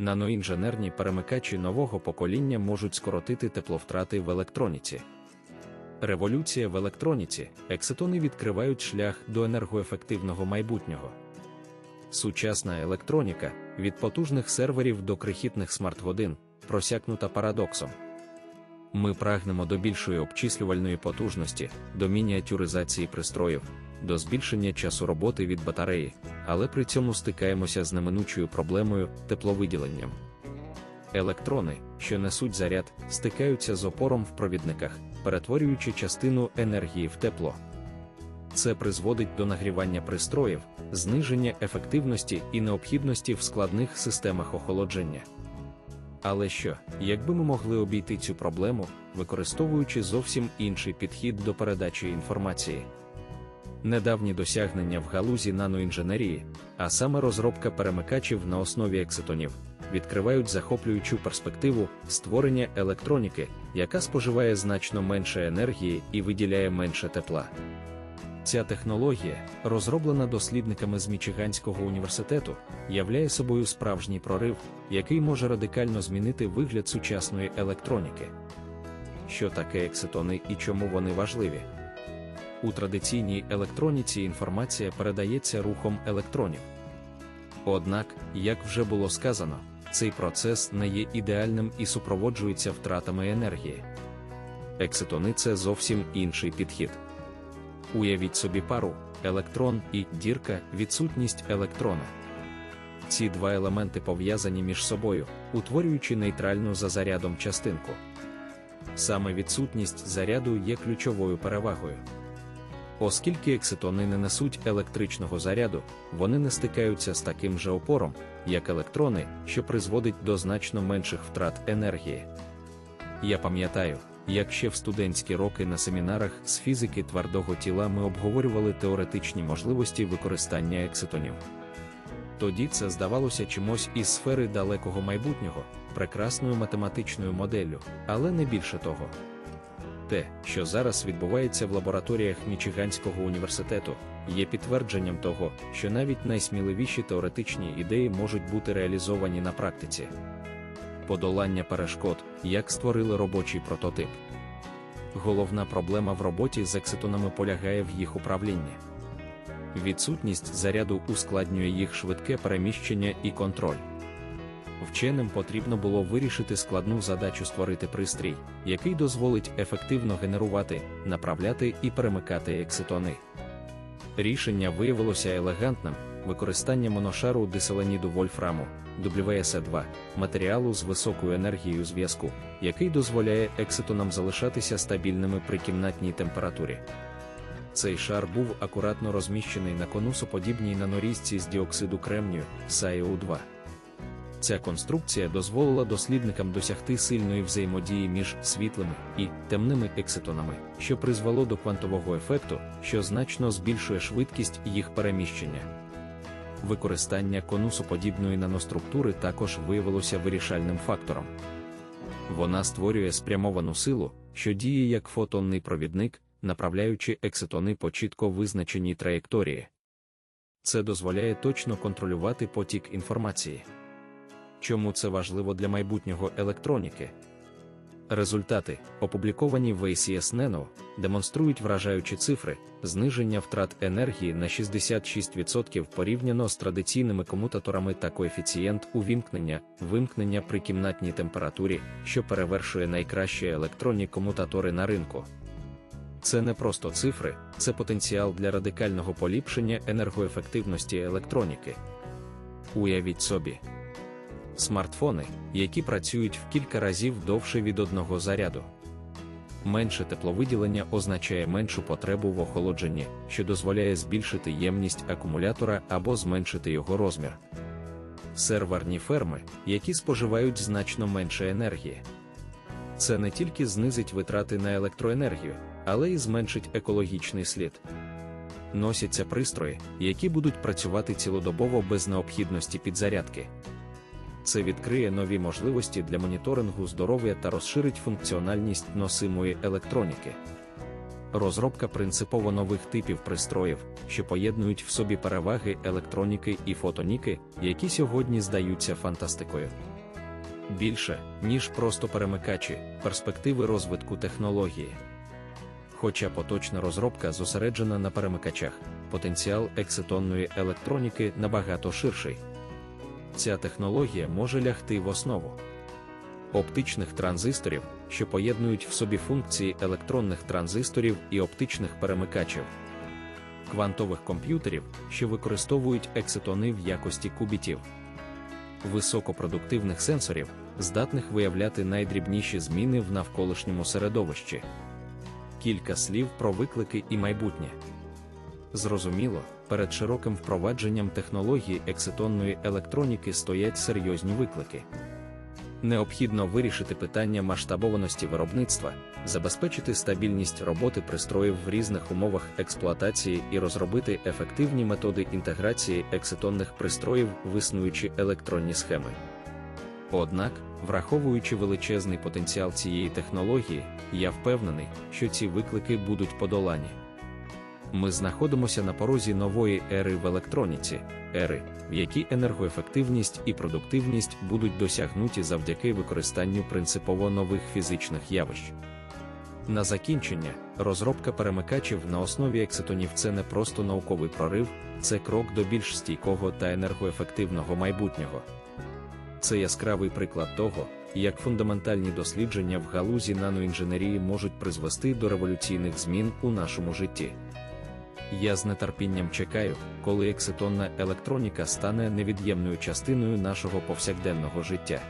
Наноінженерні перемикачі нового покоління можуть скоротити тепловтрати в електроніці. Революція в електроніці, екситони відкривають шлях до енергоефективного майбутнього. Сучасна електроніка від потужних серверів до крихітних смарт-годин просякнута парадоксом. Ми прагнемо до більшої обчислювальної потужності, до мініатюризації пристроїв, до збільшення часу роботи від батареї, але при цьому стикаємося з неминучою проблемою тепловиділенням. Електрони, що несуть заряд, стикаються з опором в провідниках, перетворюючи частину енергії в тепло. Це призводить до нагрівання пристроїв, зниження ефективності і необхідності в складних системах охолодження. Але що, якби ми могли обійти цю проблему, використовуючи зовсім інший підхід до передачі інформації? Недавні досягнення в галузі наноінженерії, а саме розробка перемикачів на основі екситонів, відкривають захоплюючу перспективу створення електроніки, яка споживає значно менше енергії і виділяє менше тепла. Ця технологія, розроблена дослідниками з Мічиганського університету, являє собою справжній прорив, який може радикально змінити вигляд сучасної електроніки. Що таке екситони і чому вони важливі? У традиційній електроніці інформація передається рухом електронів. Однак, як вже було сказано, цей процес не є ідеальним і супроводжується втратами енергії. Екситони це зовсім інший підхід. Уявіть собі пару, електрон і дірка відсутність електрона. Ці два елементи пов'язані між собою, утворюючи нейтральну за зарядом частинку. Саме відсутність заряду є ключовою перевагою. Оскільки екситони не несуть електричного заряду, вони не стикаються з таким же опором, як електрони, що призводить до значно менших втрат енергії. Я пам'ятаю, як ще в студентські роки на семінарах з фізики твердого тіла ми обговорювали теоретичні можливості використання екситонів. Тоді це здавалося чимось із сфери далекого майбутнього, прекрасною математичною моделлю, але не більше того. Те, що зараз відбувається в лабораторіях Мічиганського університету, є підтвердженням того, що навіть найсміливіші теоретичні ідеї можуть бути реалізовані на практиці. Подолання перешкод, як створили робочий прототип. Головна проблема в роботі з екситонами полягає в їх управлінні. Відсутність заряду ускладнює їх швидке переміщення і контроль. Вченим потрібно було вирішити складну задачу створити пристрій, який дозволить ефективно генерувати, направляти і перемикати екситони. Рішення виявилося елегантним використання моношару диселеніду вольфраму WSE2, матеріалу з високою енергією зв'язку, який дозволяє екситонам залишатися стабільними при кімнатній температурі. Цей шар був акуратно розміщений на конусоподібній нанорізці з діоксиду кремнію СаіО2. Ця конструкція дозволила дослідникам досягти сильної взаємодії між світлими і темними екситонами, що призвело до квантового ефекту, що значно збільшує швидкість їх переміщення. Використання конусоподібної наноструктури також виявилося вирішальним фактором. Вона створює спрямовану силу, що діє як фотонний провідник, направляючи екситони по чітко визначеній траєкторії. Це дозволяє точно контролювати потік інформації. Чому це важливо для майбутнього електроніки? Результати, опубліковані в ACS Nano, демонструють вражаючі цифри, зниження втрат енергії на 66% порівняно з традиційними комутаторами та коефіцієнт увімкнення, вимкнення при кімнатній температурі, що перевершує найкращі електронні комутатори на ринку. Це не просто цифри, це потенціал для радикального поліпшення енергоефективності електроніки. Уявіть собі смартфони, які працюють в кілька разів довше від одного заряду. Менше тепловиділення означає меншу потребу в охолодженні, що дозволяє збільшити ємність акумулятора або зменшити його розмір. Серверні ферми, які споживають значно менше енергії. Це не тільки знизить витрати на електроенергію, але й зменшить екологічний слід. Носяться пристрої, які будуть працювати цілодобово без необхідності підзарядки. Це відкриє нові можливості для моніторингу здоров'я та розширить функціональність носимої електроніки. розробка принципово нових типів пристроїв, що поєднують в собі переваги електроніки і фотоніки, які сьогодні здаються фантастикою. Більше, ніж просто перемикачі, перспективи розвитку технології. Хоча поточна розробка зосереджена на перемикачах, потенціал екситонної електроніки набагато ширший. Ця технологія може лягти в основу оптичних транзисторів, що поєднують в собі функції електронних транзисторів і оптичних перемикачів, квантових комп'ютерів, що використовують екситони в якості кубітів, високопродуктивних сенсорів, здатних виявляти найдрібніші зміни в навколишньому середовищі. Кілька слів про виклики і майбутнє. Зрозуміло, перед широким впровадженням технології екситонної електроніки стоять серйозні виклики. Необхідно вирішити питання масштабованості виробництва, забезпечити стабільність роботи пристроїв в різних умовах експлуатації і розробити ефективні методи інтеграції екситонних пристроїв в існуючі електронні схеми. Однак, враховуючи величезний потенціал цієї технології, я впевнений, що ці виклики будуть подолані. Ми знаходимося на порозі нової ери в електроніці, ери, в якій енергоефективність і продуктивність будуть досягнуті завдяки використанню принципово нових фізичних явищ. На закінчення, розробка перемикачів на основі екситонів це не просто науковий прорив, це крок до більш стійкого та енергоефективного майбутнього. Це яскравий приклад того, як фундаментальні дослідження в галузі наноінженерії можуть призвести до революційних змін у нашому житті. Я з нетерпінням чекаю, коли екситонна електроніка стане невід'ємною частиною нашого повсякденного життя.